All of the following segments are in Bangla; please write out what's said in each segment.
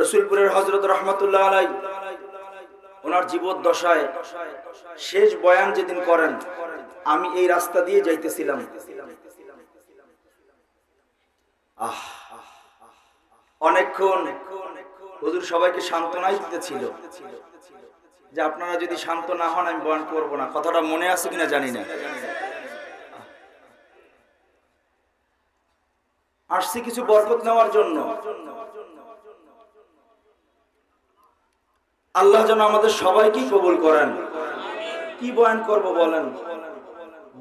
রসুলপুরের হজরত রহমতুল্লাহ আলাই ওনার জীবদ্দশায় শেষ বয়ান যেদিন করেন, আমি এই রাস্তা দিয়ে যাইতেছিলাম। আহ, অনেকক্ষণ হুজুর সবাইকে সান্ত্বনাই দিতেছিল যে আপনারা যদি শান্ত না হন, আমি বয়ান করব না। কথাটা মনে আছে কিনা জানি না। আসছি কিছু বরকত নেওয়ার জন্য। আল্লাহ যেন আমাদের সবাইকেই কবুল করেন। কি বয়ান করব বলেন?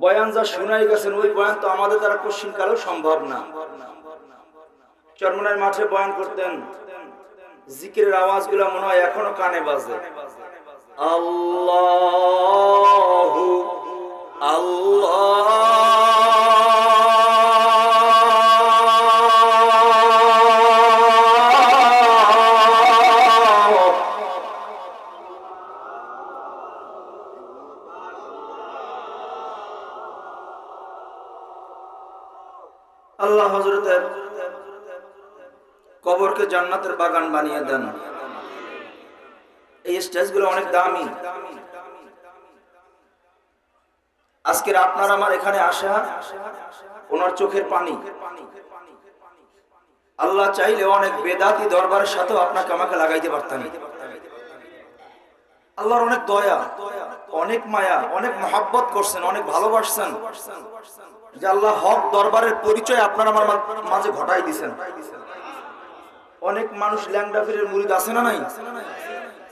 বয়ান যা শুনাই গেছেন, ওই বয়ান তো আমাদের দ্বারা কোশ্চিন কালেও সম্ভব না। চরমনের মাঠে বয়ান করতেন, জিকিরের আওয়াজগুলো মনে হয় এখনও কানে বাজে। আল্লাহ জান্নাতের বাগান বানিয়ে দেন। এই স্টেজগুলো অনেক দামি। আজকের আপনার আমার এখানে আসা, ওনার চোখের পানি। আল্লাহ চাইলে অনেক বেদাতি দরবারের সাথেও আপনাকে আমাকে লাগাইতে পারতেন। আল্লাহর অনেক দয়া, অনেক মায়া, অনেক মহাব্বত করছেন, অনেক ভালোবাসছেন। যে আল্লাহ হক দরবারের পরিচয় আপনার আমার মাঝে ঘটাই দিছেন। অনেক মানুষ ল্যাংডা পীরের মুরিদ আছে না নাই?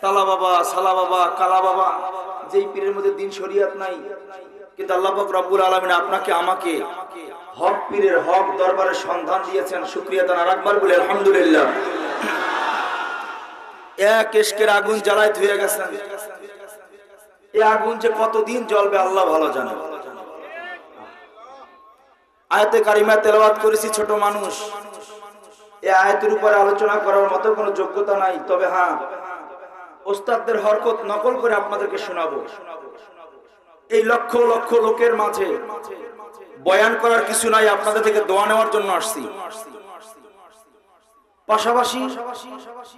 তালা বাবা, সালা বাবা, কালা বাবা, যেই পীরের মধ্যে দিন শরিয়াত নাই, কিন্তু আল্লাহ পাক রব্বুল আলমিন আপনাকে, আমাকে হক পীরের হক দরবারের সন্ধান দিয়েছেন। শুক্রিয়া দান আর একবার বলে, আলহামদুলিল্লাহ। এক এসকের আগুন জ্বালায় ধুয়ে গেছেন। এই আগুন যে কতদিন জ্বলবে আল্লাহ ভালো জানে। আয়াতে কারিমা তেলাওয়াত করেছি ছোট মানুষ। এই আয়াতের উপরে আলোচনা করার মতো কোনো যোগ্যতা নাই। তবে হ্যাঁ ওস্তাদদের হরকত নকল করে আপনাদেরকে শোনাবো। এই লক্ষ লক্ষ লোকের মাঝে বয়ান করার কিছু নাই, আপনাদের থেকে দোয়া নেওয়ার জন্য আসছি। পাশাপাশি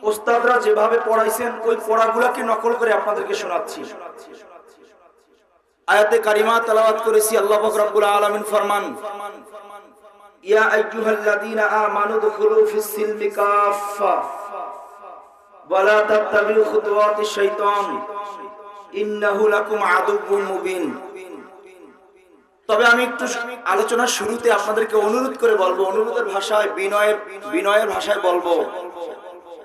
ওস্তাদরা যেভাবে পড়াইছেন, ওই পড়াগুলাকে নকল করে আপনাদেরকে শোনাচ্ছি। আয়াতে কারিমা তেলাওয়াত করেছি, আল্লাহ পাক রব্বুল আলামিন ফরমান তবে আমি একটু আলোচনার শুরুতে আপনাদেরকে অনুরোধ করে বলব, অনুরোধের ভাষায়, বিনয়ের বিনয়ের ভাষায় বলব।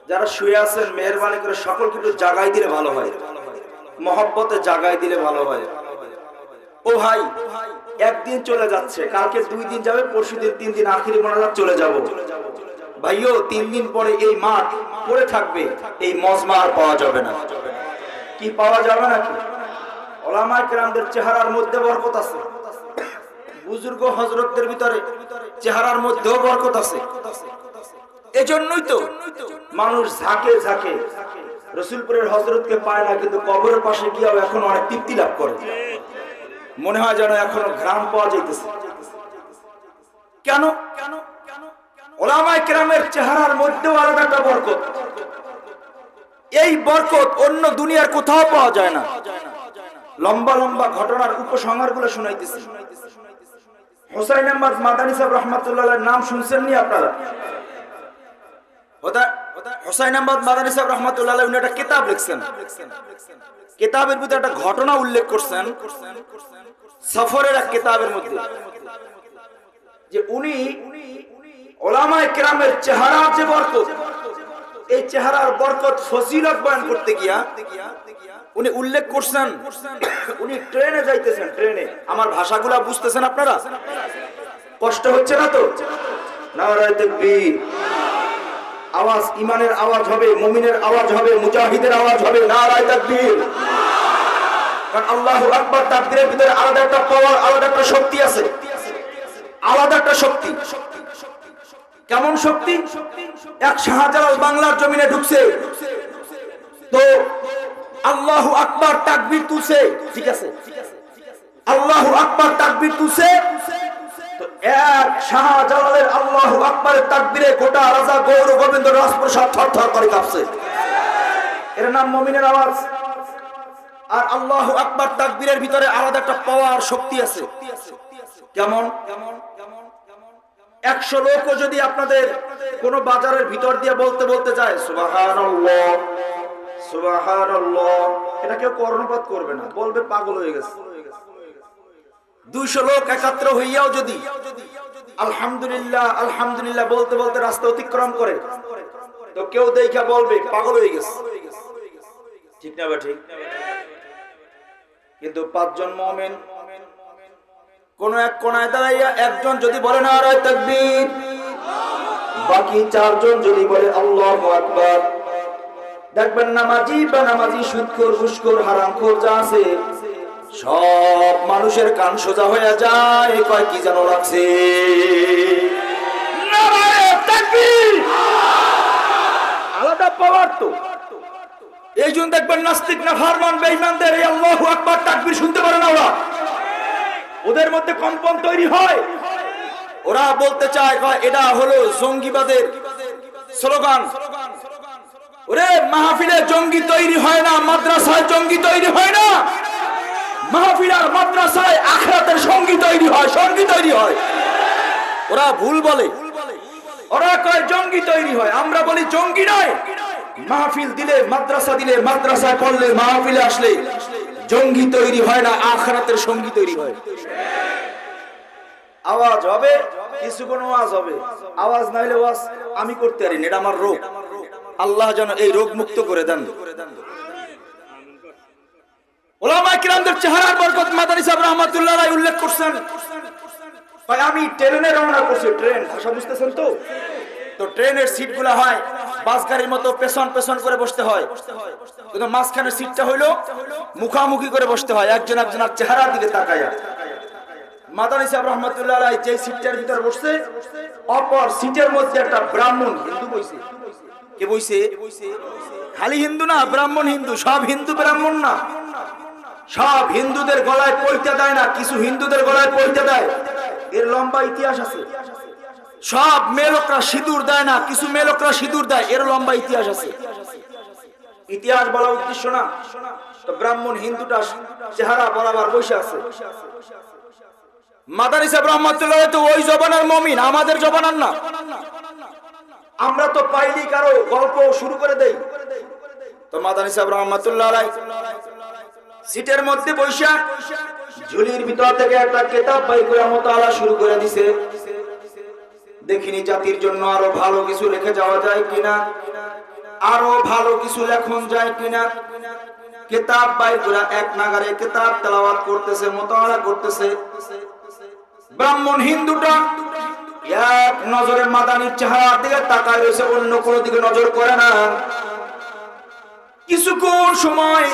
যারা শুয়ে আছেন, মেহরবানি করে সকলকে একটু জাগাই দিলে ভালো হয়। মহব্বতে জাগাই দিলে ভালো হয়। ও ভাই একদিন চলে যাচ্ছে, কালকে দুই দিন যাবে, পরশু দিন তিন দিন, আখিরি মোনাজাত চলে যাব। ভাইও, তিন দিন পরে এই মাঠ পড়ে থাকবে, এই মজমা আর পাওয়া যাবে না। কি পাওয়া যাবে নাকি? না, কিন্তু কবরের পাশে গিয়েও এখন অনেক তৃপ্তি লাভ করে। মনে হয় যেন এখনও ঘ্রাম পাওয়া যাইতেছে। কেন? ওলামায় কেরামের চেহারার মধ্যেও আলাদা একটা বরকত। এই বরকত অন্য দুনিয়ার কোথাও পাওয়া যায় না। লম্বা লম্বা ঘটনার উপসংহারগুলো শুনাইতেছি। হোসাইন আহমদ মাদানী সাহেব রহমতুল্লাহ নাম শুনছেন নি আপনারা? হোসাইন আহমদ মাদানী সাহেব রহমতুল্লাহ উনি একটা কিতাব লিখছেন। কিতাবের ভিতরে একটা ঘটনা উল্লেখ করছেন। সফরের এক কিতাবের মধ্যে। যে উনি ওলামায় কেরামের চেহারার যে বরকত, এই চেহারার বরকত ফজিলত বয়ান করতে গিয়া উনি উল্লেখ করছেন, উনি ট্রেনে যাইতেছেন, ট্রেনে। আমার ভাষাগুলা বুঝতেছেন আপনারা? কষ্ট হচ্ছে না তো? আওয়াজ, ইমানের আওয়াজ হবে, মুমিনের আওয়াজ হবে, মুজাহিদের আওয়াজ হবে না নারায় তাকবীর। কারণ আল্লাহু আকবার তাকবীরের ভিতরে আলাদা একটা পাওয়ার আলাদা একটা শক্তি আছে। আলাদা একটা শক্তি। কেমন শক্তি? এক শাহজালাল বাংলার জমিনে ঢুকছে। তো আল্লাহু আকবার তাকবীর তুলছে। ঠিক আছে? আল্লাহু আকবার তাকবীর তুলছে। এক শাহজালালের আল্লাহ আকবরের তাকবীরে গোটা রাজা গৌর গোবিন্দ রাজপ্রসাদ থর করে কাঁপছে। এর নাম মমিনের আওয়াজ। আর আল্লাহ আকবার তাকবীরের ভিতরে আলাদা একটা পাওয়ার শক্তি আছে। কেমন? একশো লোকও যদি আপনাদের কোন বাজারের ভিতর দিয়ে বলতে বলতে যায় সুবহানাল্লাহ, এটা কেউ কর্ণপাত করবে না, বলবে পাগল হয়ে গেছে। দুইশো লোক একাত্র হইয়াও যদি আলহামদুলিল্লাহ আলহামদুলিল্লাহ বলতে বলতে রাস্তা অতিক্রম করে, তো কেউ দেখা বলবে পাগল হয়ে গেছে। ঠিক না বা ঠিক? কিন্তু পাঁচজন মমেন কোন এক কোনায় দাঁড়াইয়া একজন যদি বলে না আর তাকবীর। বাকি চারজন যদি বলে আল্লাহ আকবার। দেখবেন নামাজি বা নামাজি সুদখোর ঘুষখোর হারামখোর যা আছে, সব মানুষের কান সোজা হয়ে যায়, কয় কি যেন তাকবীর! আলাদা পাওয়ার তো। এই জন্য দেখবেন নাস্তিক না ফারমান বেঈমানদের এই আল্লাহু আকবার তাকবীর শুনতে পারে না ওরা। ওদের মধ্যে কম্পন তৈরি হয়। ওরা বলতে চায় কয় এটা হলো জঙ্গিবাদের স্লোগান। ওরে, মাহফিলে জঙ্গি তৈরি হয় না, মাদ্রাসায় জঙ্গি তৈরি হয় না। মাহফিল আর মাদ্রাসায় আখরাতের সঙ্গী তৈরি হয়, সঙ্গী তৈরি হয়। ওরা ভুল বলে। ওরা কয়, জঙ্গি তৈরি হয়। আমরা বলি, জঙ্গি নয়। মাহফিল দিলে, মাদ্রাসা দিলে মাদ্রাসায় পড়লে মাহফিলে আসলে জঙ্গি তৈরি হয় না, আখরাতের সঙ্গী তৈরি হয়। আওয়াজ হবে? কিছুক্ষণ আওয়াজ হবে। আওয়াজ না হলে ওয়াজ আমি করতে পারি এটা আমার রোগ। আল্লাহ যেন এই রোগ মুক্ত করে দেন। ওলামা কিরামদের চেহারার বরকত মাদানী সাহেব রহমাতুল্লাহ রায় উল্লেখ করছেন। ভাই, আমি ট্রেনে রওনা করছি, ট্রেন। ভাষা বুঝতেছেন তো? তো ট্রেনের সিটগুলো হয় বাস গাড়ির মতো পেছন পেছন করে বসতে হয়। কিন্তু মাঝখানের সিটটা হইল মুখামুখি করে বসতে হয়। একজন একজনের চেহারার দিকে রহমতুল্লাহ যে সিটটার ভিতরে বসছে, অপর সিটের মধ্যে একটা ব্রাহ্মণ হিন্দু বইছে। বইছে? খালি হিন্দু না, ব্রাহ্মণ হিন্দু। সব হিন্দু ব্রাহ্মণ না। সব হিন্দুদের গলায় দেয় না, কিছু হিন্দুদের গলায় পৈতে দেয়। এর লম্বা ইতিহাস আছে। সব মেলকরা সিঁদুর দেয় না, কিছু মেলকরা সিঁদুর দেয় এর লম্বা ইতিহাস আছে। ইতিহাস বলা উদ্দেশ্য না, তো ব্রাহ্মণ হিন্দুটা চেহারা বরাবর বসে আছে। মাদানী সাহেব তো ওই জবানার মমিন, আমাদের জবানার না। আমরা তো পাইলি কারও গল্প শুরু করে দেই। তো মাদানী সাহেব রহমতুল্লাহ সিটের মধ্যে বৈশা ঝুলির ভিতর থেকে একটা কেতাব বাই করে মোতালা শুরু করে দিছে। দেখিনি জাতির জন্য আরও ভালো কিছু লিখে যাওয়া যায় কিনা? আরও ভালো কিছু লেখন যায় কিনা? কেতাব করে এক নাগারে কেতাব তেলাওয়াত করতেছে মোতালা করতেছে। ব্রাহ্মণ, হিন্দুটা এক নজরে মাদানির চেহারার দিকে তাকায় রয়েছে, অন্য কোনো দিকে নজর করে না। কিছুক্ষণ সময়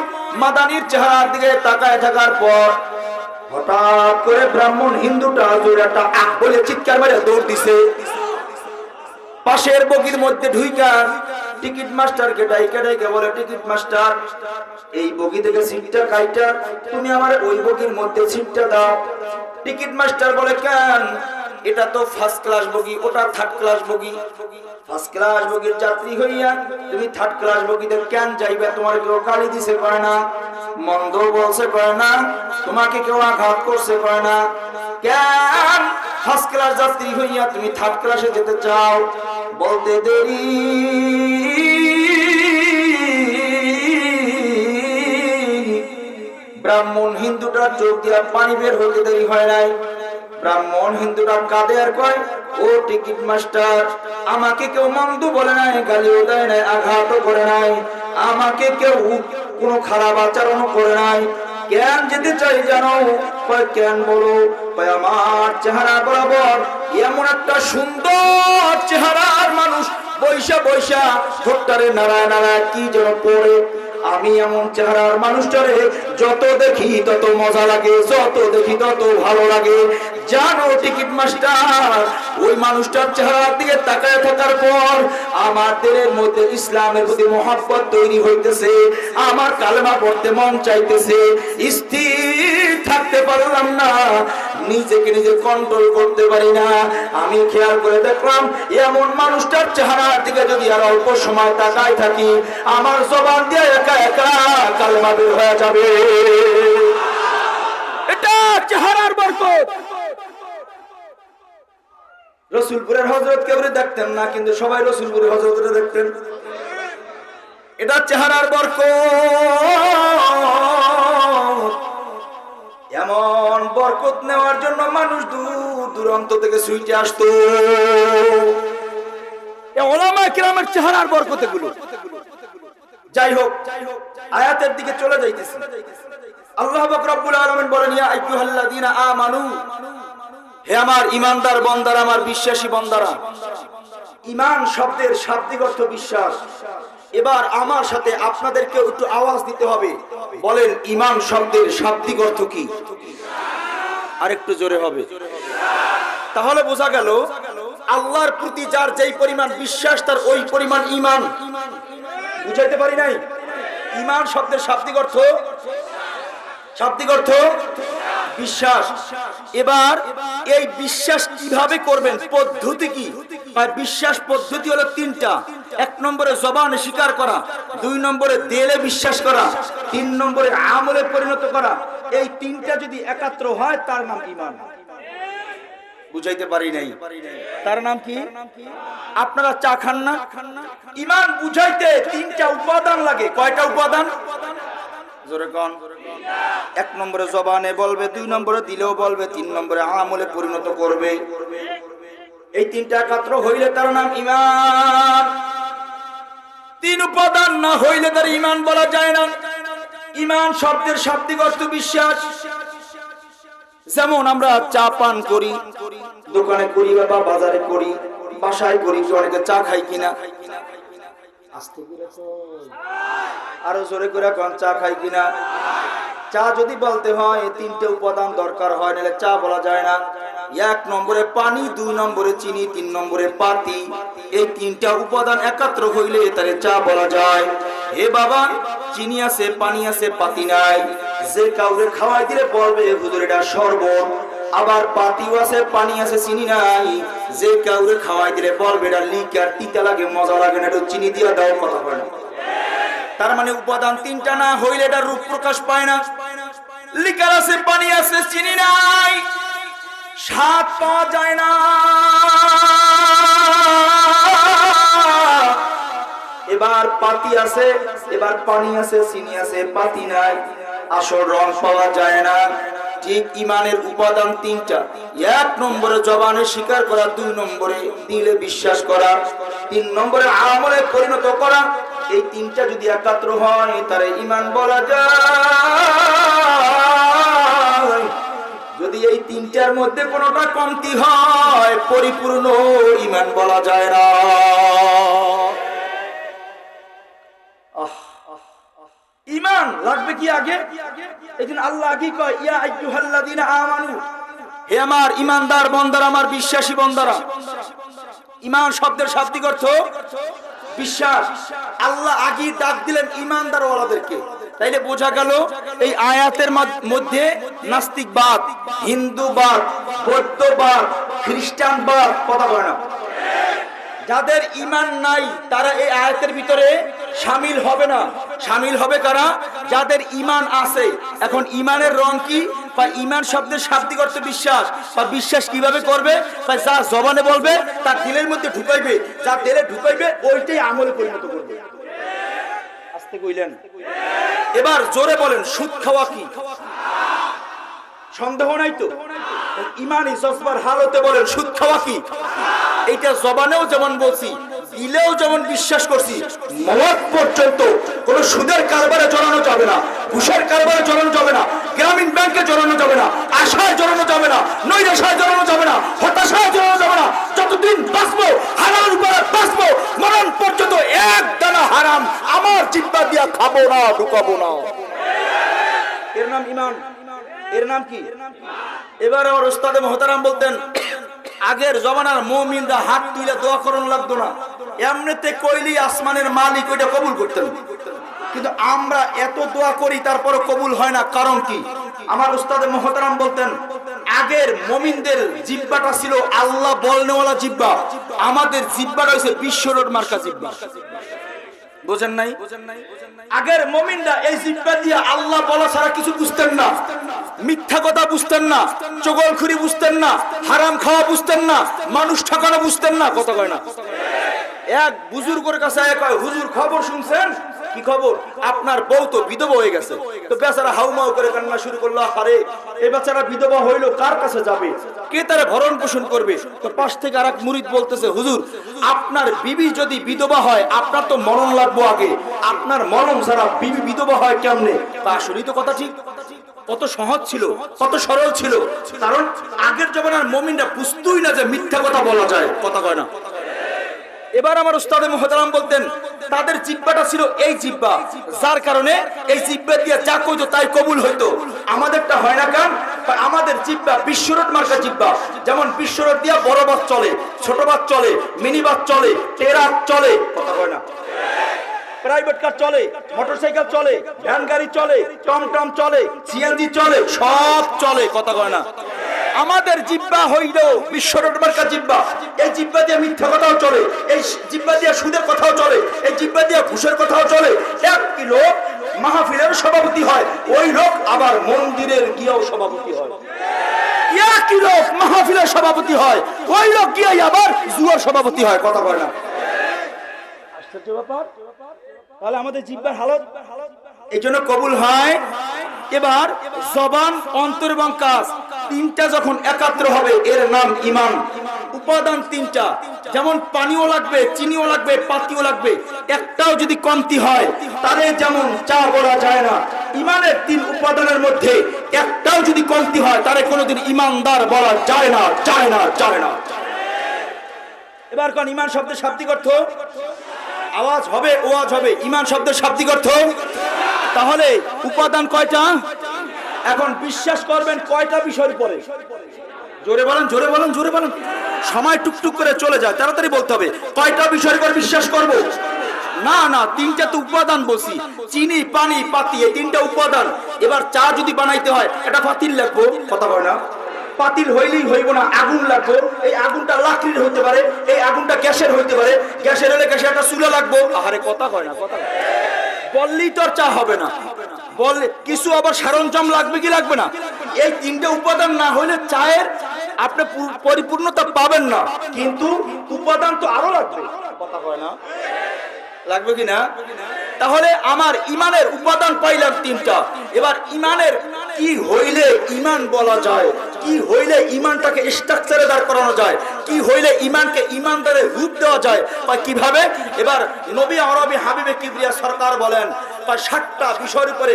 মাদানির চেহারার দিকে তাকায় থাকার পর হঠাৎ করে ব্রাহ্মণ হিন্দুটা জোড়াটা আহ বলে চিৎকার মারে দৌড় দিছে। পাশের বগির মধ্যে ঢুইকা টিকিট মাস্টার মাস্টারকে ডাইকে ডাইকে বলে, টিকিট মাস্টার, এই বগি থেকে সিটটা কাইটা, তুমি আমার ওই বগির মধ্যে সিটটা দাও। টিকিট মাস্টার বলে, কেন? এটা তো ফার্স্ট ক্লাস বগি, ওটা থার্ড ক্লাস বগি। ফার্স্ট ক্লাস বগির যাত্রী হইয়া তুমি থার্ড ক্লাস বগিতে কেন যাইবে? তোমার কেউ গালি দিছে পারে না। মন্দ বলছে পারে না। তোমাকে কেউ আঘাত করছে পারে না। কেন ফার্স্ট ক্লাস যাত্রী হইয়া তুমি থার্ড ক্লাসে যেতে চাও? বলতে দেরি। ব্রাহ্মণ হিন্দুটার চোখ দিয়া পানি বের হইতে দেরি হয় নাই। ব্রাহ্মণ হিন্দুরা কাঁদে আর কয়, ও টিকিট মাস্টার, আমাকে কেউ মন্দ বলে নাই, গালিও দেয় নাই, আঘাতও করে নাই, আমাকে কেউ কোনো খারাপ আচরণও করে নাই। কেন যেতে চাই জানো? কেন বলো? আমার চেহারা বরাবর এমন একটা সুন্দর চেহারার মানুষ বৈশা বৈশা ঠোঁটটারে নাড়া নাড়া কি যেন পড়ে। আমি এমন চেহারার মানুষটারে যত দেখি তত মজা লাগে, যত দেখি তত ভালো লাগে। জানো, টিকিট মাস্টার, ওই মানুষটার চেহারার দিকে তাকায় থাকার পর আমার দিলের মধ্যে ইসলামের প্রতি মহাব্বত তৈরি হইতেছে, আমার কালেমা পড়তে মন চাইতেছে। স্থির থাকতে পারলাম না নিজেকে নিজে কন্ট্রোল করতে পারি না। আমি খেয়াল করে দেখলাম, এমন মানুষটার চেহারার দিকে যদি আর অল্প সময় তাকাই থাকি, আমার জবান দিয়ে একা একা কালমা বের হয়ে যাবে। এটা চেহারার বরকত। রসুলপুরের হজরত কেউ দেখতেন না, কিন্তু সবাই রসুলপুরের হজরত দেখতেন। এটা চেহারার বরকত। এমন বরকত নেওয়ার জন্য মানুষ দূর দূরান্ত থেকে সুইটে আসতো। ওলামা চেহারার বরকত এগুলো। যাই হোক, আয়াতের দিকে চলে যাইতেছে। আল্লাহ রব্বুল আলামিন বলেন, ইয়া আইয়ুহাল্লাযীনা আমানু, হে আমার ইমানদার বন্দার, আমার বিশ্বাসী বন্দারা ইমান শব্দের শাব্দিক অর্থ বিশ্বাস। এবার আমার সাথে আপনাদেরকে একটু আওয়াজ দিতে হবে। বলেন ইমান শব্দের শাব্দিক অর্থ কি? আর একটু জোরে হবে। তাহলে বোঝা গেল, আল্লাহর প্রতি যার যেই পরিমাণ বিশ্বাস, তার ওই পরিমাণ ইমান। বুঝাইতে পারি নাই? ইমান শব্দের শাব্দিক অর্থ? শাব্দিক অর্থ? বিশ্বাস। এবার এই বিশ্বাস কীভাবে করবেন? পদ্ধতি কি? বিশ্বাস পদ্ধতি হলো তিনটা। এক নম্বরে জবানে স্বীকার করা, দুই নম্বরে দেলে বিশ্বাস করা, তিন নম্বরে আমলে পরিণত করা, এই তিনটা যদি একাত্র হয়, তার নাম ইমান বুঝাইতে পারি নাই। তার নাম কি? আপনারা চা খান না? ইমান বুঝাইতে তিনটা উপাদান লাগে। কয়টা উপাদান? এক নম্বরে জবানে বলবে, দুই নম্বরে দিলেও বলবে, তিন নম্বরে আমলে পরিণত করবে। এই তিনটা একাত্র হইলে তার নাম ইমান তিন উপাদান না হইলে তার ইমান বলা যায় না। ইমান শব্দের শাব্দিক অর্থ বিশ্বাস। যেমন আমরা চা পান করি, দোকানে করি বা বাজারে করি, বাসায় করি অনেকে চা খাই কিনা। আরও জোরে করে কোন, চা খাই কিনা? চা যদি বলতে হয় তিনটে উপাদান দরকার হয়, নাহলে চা বলা যায় না। এক নম্বরে পানি, দুই নম্বরে চিনি, তিন নম্বরে পাতি। এই তিনটা উপাদান একাত্র হইলে তারে চা বলা যায়। হে বাবা, চিনি আছে, পানি আছে, পাতি নাই। যে কাউকে খাওয়াই দিলে বলবে, হুজুর, এটা শরবত। আবার পাতিও আছে, পানি আছে, চিনি নাই। যে কাউকে খাওয়াই দিলে বলবে, এটা লিকার, তিতা লাগে, মজা লাগে না, একটু চিনি দিয়ে দাও, কথা না। তার মানে উপাদান তিনটা না হইলে এটা রূপ প্রকাশ পায় না। লিকার আছে, পানি আছে, চিনি নাই। স্বাদ পাওয়া যায় না। এবার পাতি আছে, এবার পানি আছে, চিনি আছে, পাতি নাই। আসল রং পাওয়া যায় না। ঠিক ইমানের উপাদান তিনটা। এক নম্বরে জবানে স্বীকার করা, দুই নম্বরে দিলে বিশ্বাস করা। তিন নম্বরে আমলে পরিণত করা। এই তিনটা যদি একাত্র হয় তারে ইমান বলা যায়। যদি এই তিনটার মধ্যে কোনোটা কমতি হয়, পরিপূর্ণ ইমান বলা যায় না। ইমান লাগবে কি আগে? আল্লাহ আগে কয়, ইয়া আমানু। হে আমার ইমানদার বন্দার, আমার বিশ্বাসী বন্দারা ইমান শব্দের শাব্দিক অর্থ বিশ্বাস। আল্লাহ আগে ডাক দিলেন ইমানদার ওয়ালাদেরকে তাইলে বোঝা গেল এই আয়াতের মধ্যে নাস্তিকবাদ হিন্দুবাদ বৌদ্ধবাদ খ্রিস্টানবাদ কথা বলে না। যাদের ইমান নাই, তারা এই আয়াতের ভিতরে সামিল হবে না। সামিল হবে কারা? যাদের ইমান আছে। এখন ইমানের রং কি? বা ইমান শব্দের শাব্দিক অর্থ বিশ্বাস। বা বিশ্বাস কীভাবে করবে? বা যা জবানে বলবে তার দিলের মধ্যে ঢুকাইবে। যা দিলে ঢুকাইবে, ওইটাই আমলে পরিণত করবে। আস্তে কইলেন এবার জোরে বলেন, সুদ খাওয়া কি? সন্দেহ নাই তো? ইমানি জজবার হালতে বলেন, সুদ খাওয়া কি? এইটা জবানেও যেমন বলছি, দিলেও যেমন বিশ্বাস করছি মত পর্যন্ত কোন সুদের কারবারে জড়ানো যাবে না, ঘুষের কারবারে জড়ানো যাবে না, গ্রামীণ ব্যাংকে জড়ানো যাবে না, আশায় জড়ানো যাবে না, নৈরাশায় জড়ানো যাবে না, হতাশায় জড়ানো যাবে না যতদিন বাঁচবো হারামের উপরে বাঁচবো মরণ পর্যন্ত এক দানা হারাম আমার চিন্তা খাব না, ঢুকাবো না। এর নাম ইমান। এর নাম কি? এবার আমার ওস্তাদে মহতারাম বলতেন, আগের জমানার মমিনরা হাত তুলে দোয়া করণ লাগতো না। এমনিতে কইলি আসমানের মালিক, ওইটা কবুল করতেন। কিন্তু আমরা এত দোয়া করি তারপর কবুল হয় না। কারণ কি? আমার উস্তাদে মহতারাম বলতেন, আগের মমিনদের জিব্বাটা ছিল আল্লাহ বলনেওয়ালা জিব্বা। আমাদের জিব্বাটা হয়েছে বিশ্ব রোড মার্কা জিব্বা। বোঝেন নাই? আগের মমিনরা এই জিব্বা দিয়ে আল্লাহ বলা ছাড়া কিছু বুঝতেন না। মিথ্যা কথা বুঝতেন না। চগলখুরি বুঝতেন না। হারাম খাওয়া বুঝতেন না। মানুষ ঠকানো বুঝতেন না। কথা কয় না। এক বুজুর্গের কাছে এক হুজুর খবর শুনছেন? কি খবর? আপনার বউ তো বিধবা হয়ে গেছে। তো বেচারা হাউমাউ করে কান্না শুরু করল আরে এই বেচারা বিধবা হইল কার কাছে যাবে? কে তারা ভরণ পোষণ করবে? তো পাশ থেকে আরেক মুরিদ বলতেছে, হুজুর, আপনার বিবি যদি বিধবা হয়, আপনার তো মরণ লাগবো আগে। আপনার মরণ ছাড়া বিবি বিধবা হয় কেমনে? তা আসলেই তো কথা ঠিক। কত সহজ ছিল, কত সরল ছিল। কারণ আগের জমানার মমিনরা বুঝতই না যে মিথ্যা কথা বলা যায়। কথা কয় না। এবার আমার উস্তাদে মোহতারাম বলতেন, তাদের জিব্বাটা ছিল এই জিব্বা। যার কারণে এই জিব্বা দিয়ে যা কইতো তাই কবুল হইতো। আমাদেরটা হয় না কারণ আমাদের জিব্বা, বিশ্বরোড মার্কা জিব্বা। যেমন বিশ্বরোড দিয়া বড় বাস চলে, ছোট বাস চলে, মিনি বাস চলে টেরাক চলে, কথা কয় না? প্রাইভেট কার চলে, মোটরসাইকেল চলে, ভ্যান গাড়ি চলে, টমটম চলে, সিএনজি চলে, সব চলে, কথা কয় না? আমাদের জিব্বা হইল বিশ্ব রোডমার্কা জিব্বা। এই জিব্বা দিয়ে মিথ্যা কথাও চলে এই জিব্বা দিয়ে সুদের কথাও চলে এই জিব্বা দিয়ে ঘুষের কথাও চলে। এক কিলো মাহফিলের সভাপতি হয় ওই লোক আবার মন্দিরের গিয়েও সভাপতি হয়। একই লোক মাহফিলের সভাপতি হয় ওই লোক গিয়ে আবার জুয়ার সভাপতি হয় কথা বলে না। আশ্চর্য ব্যাপার। তাহলে আমাদের জিব্বার হালত এই জন্য কবুল হয়। এবার জবান অন্তর এবং কাজ। তিনটা যখন একাত্র হবে, এর নাম ইমান উপাদান তিনটা। যেমন পানিও লাগবে, চিনিও লাগবে, পাতিও লাগবে। একটাও যদি কমতি হয় তাহলে যেমন চা বলা যায় না। ইমানের তিন উপাদানের মধ্যে একটাও যদি কমতি হয় তাহলে কোনোদিন ইমানদার বলা যায় না যায় না যায় না। এবার কোন ইমান শব্দের শাব্দিক অর্থ? আওয়াজ হবে, ওয়াজ হবে। ইমান শব্দের শাব্দিক অর্থ? তাহলে উপাদান কয়টা? এখন বিশ্বাস করবেন কয়টা বিষয়ের পরে জোরে বলেন জোরে বলেন জোরে বলেন। সময় টুকটুক করে চলে যায়, তাড়াতাড়ি বলতে হবে। কয়টা বিষয়ের পর বিশ্বাস করব? না না, তিনটা তো উপাদান বলছি। চিনি, পানি, পাতি, এই তিনটা উপাদান। এবার চা যদি বানাইতে হয়, এটা পাতিল লাগবো? কথা বলে না। পাতিল হইলেই হইব না, আগুন লাগবো। এই আগুনটা লাকড়ির হইতে পারে, এই আগুনটা গ্যাসের হইতে পারে। গ্যাসের হলে গ্যাসে একটা চুলা লাগবো। আহারে, কথা কয় না, কথা। বললেই তো আর চা হবে না। বললে, কিছু আবার সরঞ্জাম লাগবে কি লাগবে না? এই তিনটে উপাদান না হলে চায়ের আপনি পরিপূর্ণতা পাবেন না। কিন্তু উপাদান তো আরও লাগবে। কথা কয় না? লাগবে কি না? তাহলে আমার ইমানের উপাদান পাইলাম তিনটা। এবার ইমানের কি হইলে ইমান বলা যায়? কি হইলে ইমানটাকে স্ট্রাকচারে দাঁড় করানো যায়? কি হইলে ইমানকে ইমানদারে রূপ দেওয়া যায়? বা কীভাবে? এবার নবী আরবি হাবিবে কিবরিয়া সরকার বলেন বা ষাটটা বিষয়ের উপরে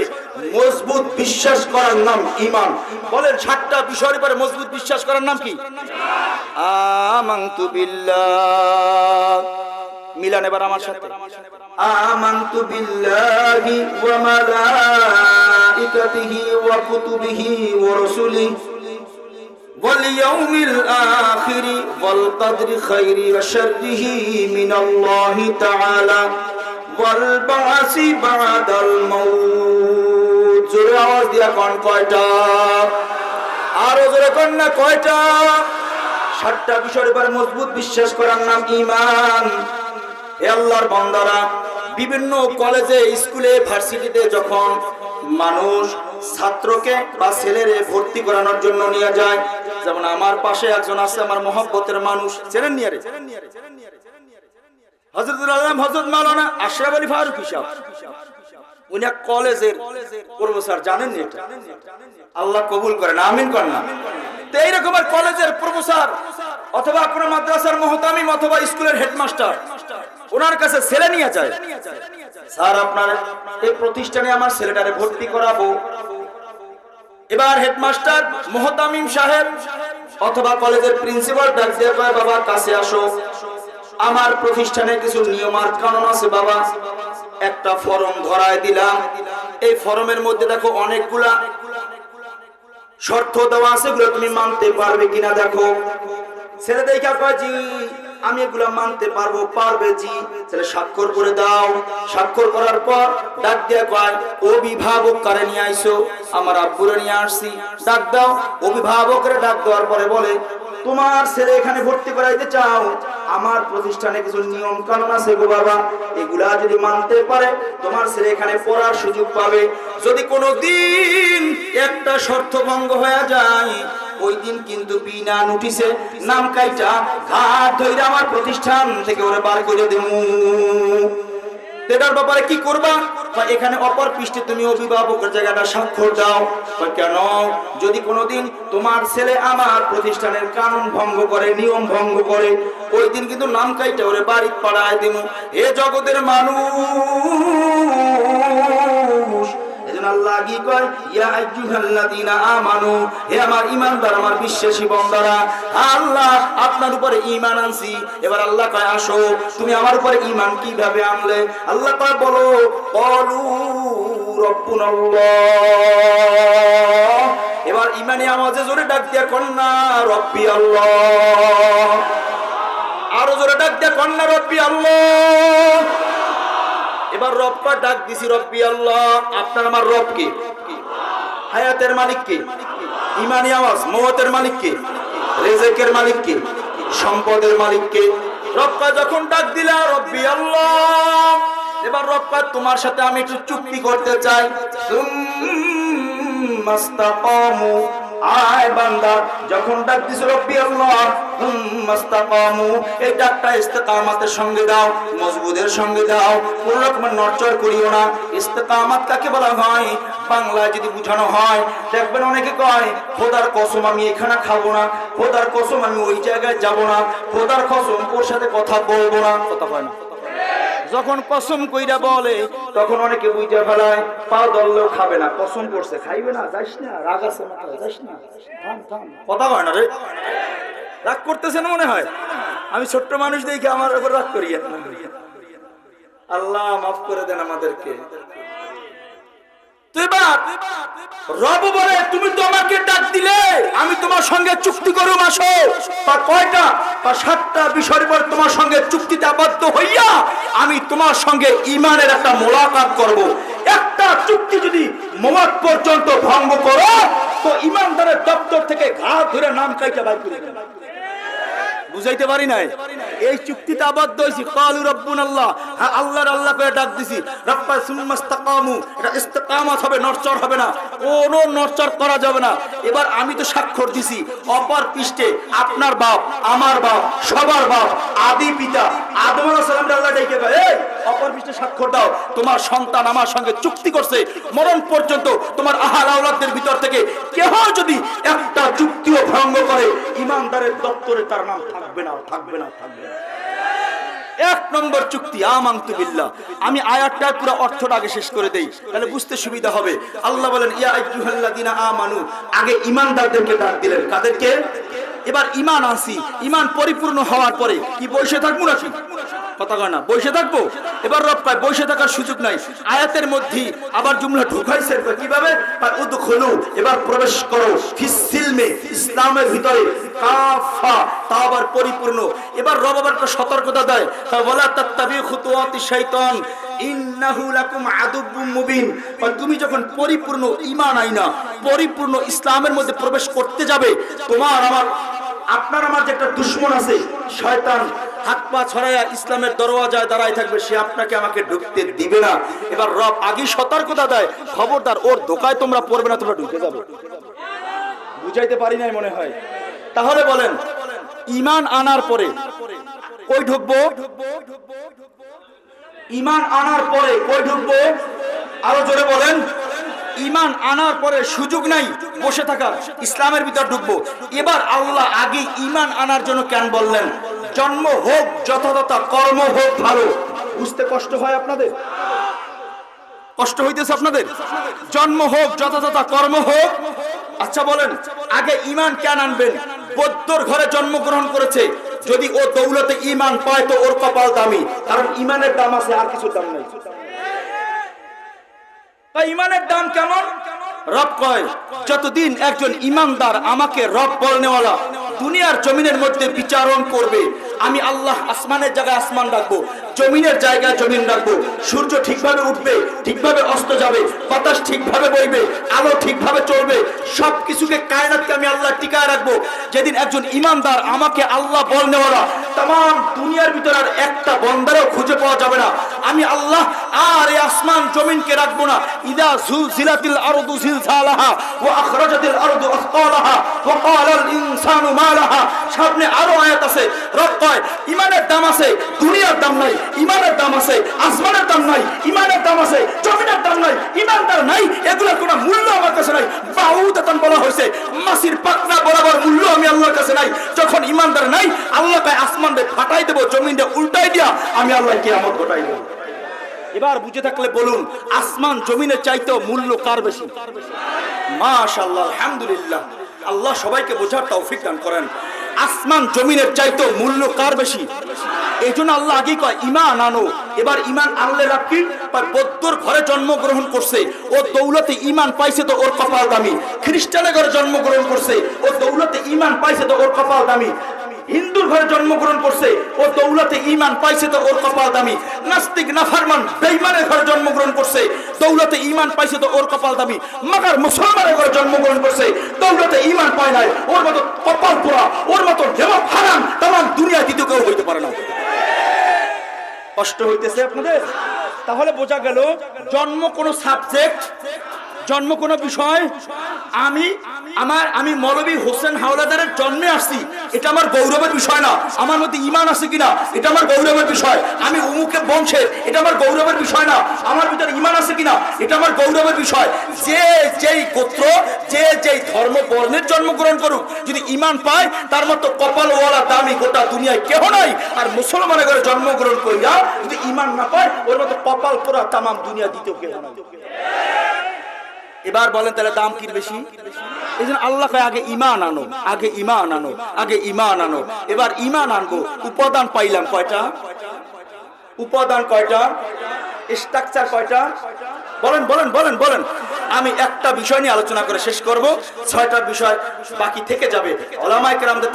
মজবুত বিশ্বাস করার নাম ইমান বলেন ষাটটা বিষয়ের উপরে মজবুত বিশ্বাস করার নাম কি? আমান্তু বিল্লাহ। মিলান এবার আমার সাথে। আমান্তু বিল্লাহি ওয়া মালাইকাতিহি ওয়া কুতুবিহি ওয়া রাসূলিহি। واليوم الآخر والقدر خير وشره من الله تعالى والبعث بعد الموت জোরে আওয়াজ দিয়া কোন কয়টা আরো জোরে কোন না কয়টা সাতটা বিষয়ের উপর মজবুত বিশ্বাস করার নাম ইমান এ আল্লাহর বান্দারা বিভিন্ন কলেজে স্কুলে ভার্সিটিতে যখন মানুষ ছাত্রকে বা ছেলেরে ভর্তি করানোর জন্য নিয়ে যায় যেমন আমার পাশে একজন আছে, আমার মহব্বতের মানুষ। চেনেন নিয়ে রে। হজরতুল আলম হজরত আশরাফ আলী ফারুক হিসাব উনি এক কলেজের প্রফেসর, জানেন এটা? আল্লাহ কবুল করেন, আমিন করেন না। কলেজের প্রফেসর, অথবা মাদ্রাসার মহতামিম, অথবা স্কুলের হেডমাস্টার, ওনার কাছে ছেলে নিয়ে যায়। স্যার, আপনার এই প্রতিষ্ঠানে আমার ছেলেটারে ভর্তি করাবো। এবার হেডমাস্টার মোহতামিম সাহেব অথবা কলেজের প্রিন্সিপাল ডাক দিয়ে কয় বাবা, কাছে আসো। আমার প্রতিষ্ঠানে কিছু নিয়ম আর কানুন আছে বাবা। একটা ফর্ম ধরায় দিলাম। এই ফর্মের মধ্যে দেখো অনেকগুলা শর্ত দেওয়া আছে তুমি মানতে পারবে কিনা দেখো। ছেলে দেখা কয় জি। আমি এগুলা মানতে পারব, পারবে জি। তাহলে স্বাক্ষর করে দাও। স্বাক্ষর করার পর ডাক দিয়ে কয় অভিভাবক কারে নিয়ে আইসো, আমার আব্বুরে নিয়ে আসছি। ডাক দাও, অভিভাবকের ডাক দেওয়ার পরে বলে, তোমার ছেলে এখানে ভর্তি করাইতে চাও? আমার প্রতিষ্ঠানে কিছু নিয়ম কানুন আছে গো বাবা। এগুলা যদি মানতে পারে, তোমার ছেলে এখানে পড়ার সুযোগ পাবে। যদি কোনো দিন একটা শর্ত ভঙ্গ হয়ে যায় ওই দিন কিন্তু বিনা নোটিশে নাম কাইটা ঘাট ধরে আমার প্রতিষ্ঠান থেকে ওরে বার করে দেবো। এটার ব্যাপারে কি করবা? এখানে অপর পৃষ্ঠে তুমি অভিভাবকের জায়গাটা স্বাক্ষর দাও। কেন? যদি কোনোদিন তোমার ছেলে আমার প্রতিষ্ঠানের কানুন ভঙ্গ করে, নিয়ম ভঙ্গ করে, ওই দিন কিন্তু নাম কাইটা ওরে বাড়ি পাড়ায় দিমু এ জগতের মানুষ! এজন্য আল্লাহ কি কয়? এবার আল্লাহ কয় জোরে ডাক দিয়া, কন্যা রব্বি আল্লাহ। আরও জোরে ডাক দিয়া, কন্যা রব্বি আল্লাহ। এবার রব্বা ডাক দিছি, রব্বি আল্লাহ, আপনার আমার রব কে? হায়াতের মালিক কে? ইমানি আওয়াজ, মহতের মালিক কে? রেজেকের মালিক কে? সম্পদের মালিক কে? রব্বা যখন ডাক দিলা, রব্বি আল্লাহ, এবার রব্বা তোমার সাথে আমি একটু চুক্তি করতে চাই। মাস্তাকামু আয় বান্দা, যখন ডাক দিছ নড়চড় করিও না। কাকে বলা হয়? বাংলায় যদি বুঝানো হয়, দেখবেন অনেকে কয় কসম আমি এখানে খাব না কসম আমি ওই জায়গায় যাব না কসম সাথে কথা বলব না। না। যখন কসম কইরা বলে, তখন অনেকে বুঝতে ফেলায়, পাও দললেও খাবে না, কসম করছে, খাইবে না, যাইস না, রাগ আছে যাইস না কথা হয় না রে? রাগ করতেছে না মনে হয়? আমি ছোট্ট মানুষ দেখে আমার উপর রাগ করি। আল্লাহ মাফ করে দেন আমাদেরকে। রব বলে, তুমি তো আমাকে ডাক দিলে, আমি তোমার সঙ্গে চুক্তি বা কয়টা বা সাতটা বিষয়ের পর তোমার সঙ্গে চুক্তিতে আবদ্ধ হইয়া আমি তোমার সঙ্গে ইমানের একটা মোলাকাত করব। একটা চুক্তি যদি মোমাত পর্যন্ত ভঙ্গ করো, তো ইমানদারের দপ্তর থেকে ঘাট ধরে নাম কাইটা বাই করে বুঝাইতে পারি নাই? এই চুক্তিতে আবদ্ধ হইছি কালু রব্বুন আল্লাহ। হ্যাঁ আল্লাহর আল্লাহ করে ডাক দিছি। রব্বা সুম্মাস্তাকামু এটা ইস্তেকামাত হবে নরচর হবে না। কোনো নরচর করা যাবে না। এবার আমি তো স্বাক্ষর দিছি। অপর পৃষ্ঠে আপনার বাপ, আমার বাপ, সবার বাপ, আদি পিতা, আদম আলাইহিস সালাম আল্লাহ ডেকে এই, অপর পৃষ্ঠে স্বাক্ষর দাও। তোমার সন্তান আমার সঙ্গে চুক্তি করছে। মরণ পর্যন্ত তোমার আহাল আওলাদদের ভিতর থেকে কেহ যদি একটা চুক্তিও ভঙ্গ করে, ইমানদারের দপ্তরে তার নাম থাকবে না থাকবে না, থাকবে এক নম্বর চুক্তি আমিল্লা আমি আয়াতটার পুরো অর্থটা আগে শেষ করে দেই, তাহলে বুঝতে সুবিধা হবে। আল্লাহ বলেন, ইয়া আইয়ুহাল্লাযিনা আমানু। আগে ঈমানদারদেরকে ডাক দিলেন। কাদেরকে? এবার ঈমান আসি ইমান পরিপূর্ণ হওয়ার পরে কি বসে থাকব কয় না বসে থাকব? এবার রব পায় বসে থাকার সুযোগ নাই। আয়াতের মধ্যে আবার জুমলা ঢুকাইছে কীভাবে? আর এবার প্রবেশ করো ফিসিলমে ইসলামের ভিতরে, কাফা, তা আবার পরিপূর্ণ। এবার রব আবার একটা সতর্কতা দেয় তাত্তাবি শাইতান, ইন্নাহু লাকুম মুবিন। তুমি যখন পরিপূর্ণ ঈমান আইনা, পরিপূর্ণ ইসলামের মধ্যে প্রবেশ করতে যাবে, তোমার আমার আপনার আমার যে একটা দুশ্মন আছে, শয়তান, হাত পা ছড়াইয়া ইসলামের দরওয়াজায় দাঁড়ায় থাকবে, সে আপনাকে আমাকে ঢুকতে দিবে না। এবার রব আগে সতর্কতা দেয়, খবরদার, ওর ধোকায় তোমরা পড়বে না, তোমরা ঢুকে যাবে। বুঝাইতে পারি নাই মনে হয়। তাহলে বলেন, ইমান আনার পরে কই ঢুকবো? ইমান আনার পরে কই ঢুকবো? আরও জোরে বলেন। ইমান আনার পরে সুযোগ নাই, বসে থাকার ইসলামের ভিতর ঢুকবো। এবার আল্লাহ আগে ইমান আনার জন্য কেন বললেন? জন্ম হোক, যথাযথ কর্ম হোক, ভালো। বুঝতে কষ্ট হয় আপনাদের? কষ্ট হইতেছে আপনাদের? জন্ম হোক, যথাযথ কর্ম হোক। আচ্ছা বলেন, আগে ইমান কেন আনবেন? বৌদ্ধর ঘরে জন্মগ্রহণ করেছে। যদি ও দৌলতে ইমান পায় তো ওর কপাল দামি, কারণ ইমানের দাম আছে, আর কিছু দাম নাই। তাই ইমানের দাম কেমন? রব কয়, যতদিন একজন ইমানদার আমাকে রব বলনেওয়ালা, দুনিয়ার জমিনের মধ্যে বিচারণ করবে, আমি আল্লাহ আসমানের জায়গায় আসমান রাখব জমিনের জায়গায় জমিন রাখব। সূর্য ঠিকভাবে উঠবে, ঠিকভাবে অস্ত যাবে, বাতাস ঠিকভাবে বইবে, আলো ঠিকভাবে চলবে সব কিছুকে কায়নাতকে আমি আল্লাহ টিকায় রাখব। যেদিন একজন ইমানদার আমাকে আল্লাহ বল নেওয়ালা তাম দুনিয়ার ভিতরে আর একটা বন্দারও খুঁজে পাওয়া যাবে না। আমি আল্লাহ আর এই আসমান জমিনকে রাখব না। ইদা জুলজিলাতিল আরদু জিলজালাহা ওয়া আখরাজাতিল আরদু আসকালাহা ওয়া ক্বালাল ইনসানু মা লাহা সামনে আরও আয়াত আছে, রব ইমানের দাম আছে, দুনিয়ার দাম নাই। ইমানের দাম আছে, আসমানের দাম নাই, ইমানের দাম আছে, জমিনের দাম নাই, ইমানদার নাই, এগুলোর কোনো মূল্য আমার কাছে নাই। বাউদাতান বলা হয়েছে, মাসির পাকনা বরাবর মূল্য আমি আল্লাহর কাছে নাই। যখন ইমানদার নাই, আল্লাহ কয়, আসমান ফাটাই দেবো জমিনটা উল্টাই দিয়া, আমি আল্লাহ কিয়ামত ঘটাই দেবো। এবার বুঝে থাকলে বলুন, আসমান জমিনের চাইতেও মূল্য কার বেশি? মাশাআল্লাহ, আলহামদুলিল্লাহ। আল্লাহ সবাইকে বোঝার তৌফিক দান করেন। আসমান জমিনের চাইতেও মূল্য কার বেশি? এই জন্য আল্লাহ আগে কয়, ইমান আনো। এবার ইমান আনলে তার বৌদ্ধর ঘরে জন্মগ্রহণ করছে। ও দৌলতে ইমান পাইছে তো ওর কপাল দামি। খ্রিস্টানের ঘরে জন্মগ্রহণ করছে। ও দৌলতে ইমান পাইছে তো ওর কপাল দামি। হিন্দুর ঘরে জন্মগ্রহণ করছে, ও দৌলতে ইমান পাইছে তো ওর কপাল দামি। নাস্তিক, নাফারমান বেঈমানের ঘরে জন্মগ্রহণ করছে, দৌলতে ইমান পাইছে তো ওর কপাল দামি। মাগার মুসলমানের ঘরে জন্মগ্রহণ করছে, দৌলতে ইমান পায় নাই, ওর মতো কপাল পোড়া, ওর মতো জবাব হারাম তাম দুনিয়া দ্বিতীয় কেউ হইতে পারে না। কষ্ট হইতেছে আপনাদের? তাহলে বোঝা গেল, জন্ম কোনো সাবজেক্ট, জন্ম কোনো বিষয়, আমি আমার, আমি মৌলবী হোসেন হাওলাদারের জন্মে আসছি। এটা আমার গৌরবের বিষয় না। আমার মধ্যে ইমান আছে কিনা, এটা আমার গৌরবের বিষয়। আমি উমুকে বংশের এটা আমার গৌরবের বিষয় না। আমার ভিতরে ইমান আছে কিনা, এটা আমার গৌরবের বিষয়। যে যেই গোত্র, যে যেই ধর্ম বর্ণের জন্মগ্রহণ করুক, যদি ইমান পায়, তার মতো কপালওয়ালা দামি গোটা দুনিয়ায় কেহ নাই। আর মুসলমানের ঘরে জন্মগ্রহণ করিয়া যদি ইমান না পায়, ওর মতো কপাল পোড়া তামাম দুনিয়া দ্বিতীয় কেহ নাই। এবার বলেন তাহলে দাম কি বেশি? এই জন্য আল্লাহ কয়, আগে ইমান আনো, আগে ইমান আনো, আগে ইমান আনো। এবার ইমান আনব, উপাদান পাইলাম কয়টা? উপাদান কয়টা? স্ট্রাকচার কয়টা? বলেন বলেন বলেন বলেন। আমি একটা বিষয় নিয়ে আলোচনা করে শেষ করব, ছয়টা বিষয় বাকি থেকে যাবে। ওলামায়ে কেরামদের থেকে